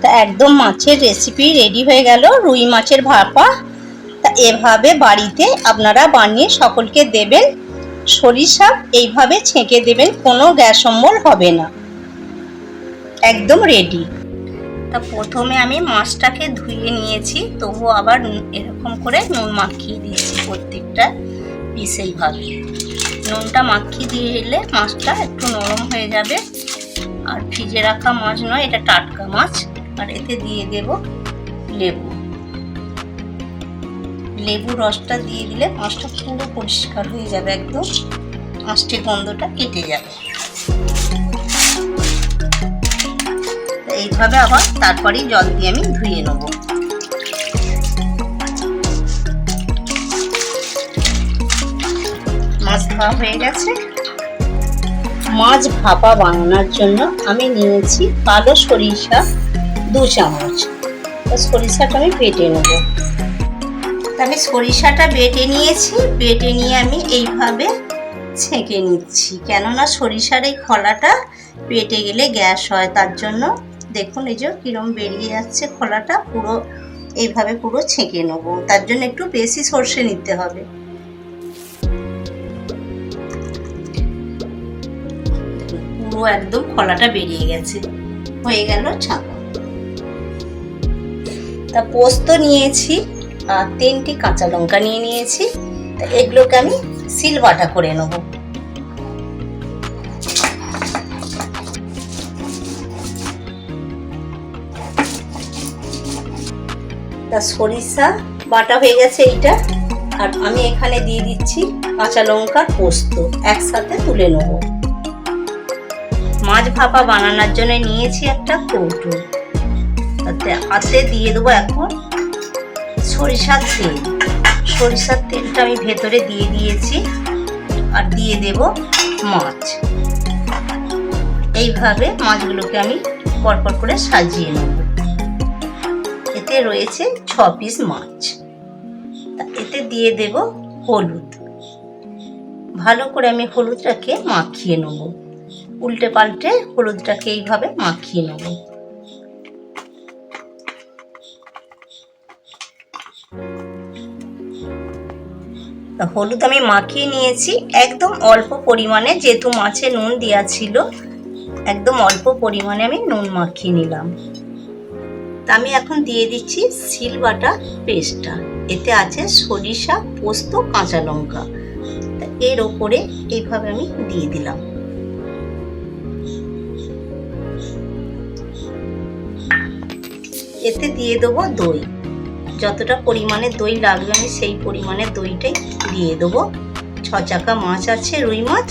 তা একদম মাছের রেসিপি রেডি হয়ে গেল, রুই মাছের ভাপা। তা এভাবে বাড়িতে আপনারা বানিয়ে সকলকে দেবেন। সরিষা এইভাবে ছেঁকে দেবেন, কোনো গ্যাস অম্বল হবে না। একদম রেডি তা প্রথমে আমি মাছটাকে ধুয়ে নিয়েছি, তবু আবার এরকম করে নুন মাখিয়ে দিয়েছি প্রত্যেকটা পিসেইভাবে নুনটা মাখিয়ে দিলে মাছটা একটু নরম হয়ে যাবে। আর ফ্রিজে রাখা মাছ নয়, এটা টাটকা মাছ। আর এতে দিয়ে দেব লেবু। লেবু রসটা দিয়ে দিলে মাছটা পুরো পরিষ্কার হয়ে যাবে একদম। মাছটি গন্ধটা কেটে যাবে। এইভাবে আবার তারপরেই জল দিয়ে আমি ধুয়ে নেব। মাছ ধোয়া হয়ে গেছে। মাছ ভাপা বানানোর জন্য আমি নিয়েছি কালো সরিষা দু চামচ। সরিষাটা আমি বেটে নেব। আমি সরিষাটা বেটে নিয়েছি। বেটে নিয়ে আমি এইভাবে ছেঁকে নিচ্ছি। কেননা সরিষার এই খোলাটা পেটে গেলে গ্যাস হয়, তার জন্য দেখুন এই যে কিরম বেরিয়ে যাচ্ছে খোলাটা, পুরো এইভাবে পুরো ছেঁকে নেব। তার জন্য একটু বেশি সর্ষে নিতে হবে। পুরো একদম খোলাটা বেরিয়ে গেছে। হয়ে গেল ছাঁকা। তা পোস্ত নিয়েছি আর তিনটি কাঁচা লঙ্কা নিয়ে নিয়েছি। তা এগুলোকে আমি সিল বাটা করে নেব। তা সরিষা বাটা হয়ে গেছে এইটা। আর আমি এখানে দিয়ে দিচ্ছি কাঁচা লঙ্কার পোস্ত। একসাথে তুলে নেব। মাছ ভাপা বানানোর জন্য নিয়েছি একটা কৌটো। হাতে দিয়ে দেবো এখন সরিষার তেল। সরিষার তেলটা আমি ভেতরে দিয়ে দিয়েছি আর দিয়ে দেব মাছ। এইভাবে মাছগুলোকে আমি পরপর করে সাজিয়ে নেব। এতে রয়েছে ছ পিস মাছ। এতে দিয়ে দেব হলুদ। ভালো করে আমি হলুদটাকে মাখিয়ে নেব। উল্টে পাল্টে হলুদটাকে এইভাবে মাখিয়ে নেব। হলুদ আমি মাখিয়ে নিয়েছি। একদম অল্প পরিমাণে যেহেতু মাছে নুন দেওয়া ছিল, একদম অল্প পরিমাণে আমি নুন মাখিয়ে নিলাম। তা আমি এখন দিয়ে দিচ্ছি সিলবাটা পেস্টটা এতে আছে সরিষা, পোস্ত, কাঁচা লঙ্কা। এর ওপরে এইভাবে আমি দিয়ে দিলাম। এতে দিয়ে দেবো দই। যতটা পরিমাণে দই লাগবে আমি সেই পরিমাণে দইটাই দিয়ে দেবো। ছ চাকা মাছ আছে, রুই মাছ।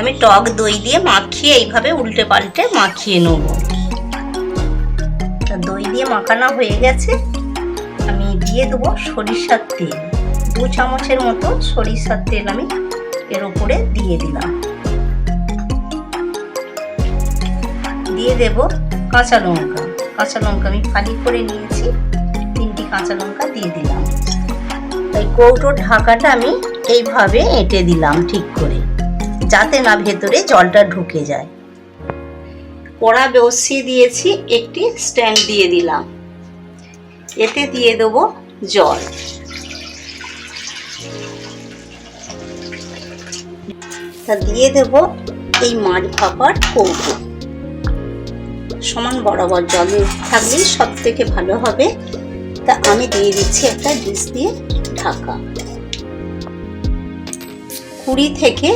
আমি টক দই দিয়ে মাখিয়ে এইভাবে উল্টে পাল্টে মাখিয়ে নেব। দই দিয়ে মাখানো হয়ে গেছে। আমি দিয়ে দেবো সরিষার তেল। দু চামচের মতো সরিষার তেল আমি এর উপরে দিয়ে দিলাম। দিয়ে দেবো কাঁচা লঙ্কা। কাঁচা লঙ্কা আমি ফালি করে নিয়েছি। তিনটি কাঁচা লঙ্কা দিয়ে দিলাম। কৌটোর ঢাকাটা আমি এইভাবে এঁটে দিলাম ঠিক করে, যাতে না ভেতরে জলটা ঢুকে যায়। কড়া বসিয়ে দিয়েছি, একটি স্ট্যান্ড দিয়ে দিলাম। এতে দিয়ে দেবো জল। তা দিয়ে দেব এই মাছ ভাপার কৌটো। সমান বরাবর জলে থাকলেই সব থেকে ভালো হবে। তা আমি দিয়ে দিচ্ছি একটা ডিশ দিয়ে ঢাকা। কুড়ি থেকে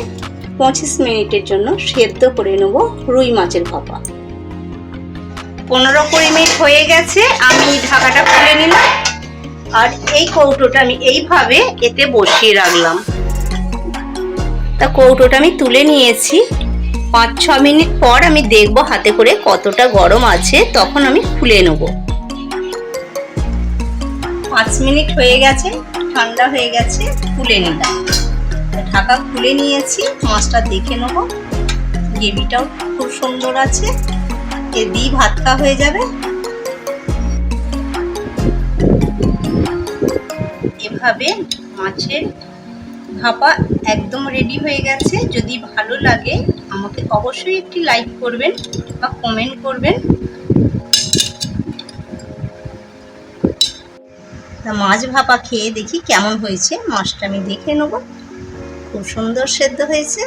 পঁচিশ মিনিটের জন্য সেদ্ধ করে নেব রুই মাছের ভাপা। পনেরো কুড়ি মিনিট হয়ে গেছে, আমি ঢাকাটা খুলে নিলাম। আর এই কৌটোটা আমি এইভাবে এতে বসিয়ে রাখলাম। তা কৌটোটা আমি তুলে নিয়েছি। পাঁচ ছ মিনিট পর আমি দেখব হাতে করে কতটা গরম আছে, তখন আমি খুলে নেব। পাঁচ মিনিট হয়ে গেছে, ঠান্ডা হয়ে গেছে খুলে নিলাম। ঢাকা খুলে নিয়েছি, মাছটা দেখে নেব। গ্রেভিটাও খুব সুন্দর আছে, এ দিয়ে ভাত খাওয়া হয়ে যাবে। এভাবে মাছের ভাপা একদম রেডি হয়ে গেছে। যদি ভালো লাগে, আমাকে অবশ্যই একটি লাইক করবেন বা কমেন্ট করবেন। মাছ ভাপা খেয়ে দেখি কেমন হয়েছে। মাছটা আমি দেখে নেব। খুব সুন্দর সেদ্ধ হয়েছে।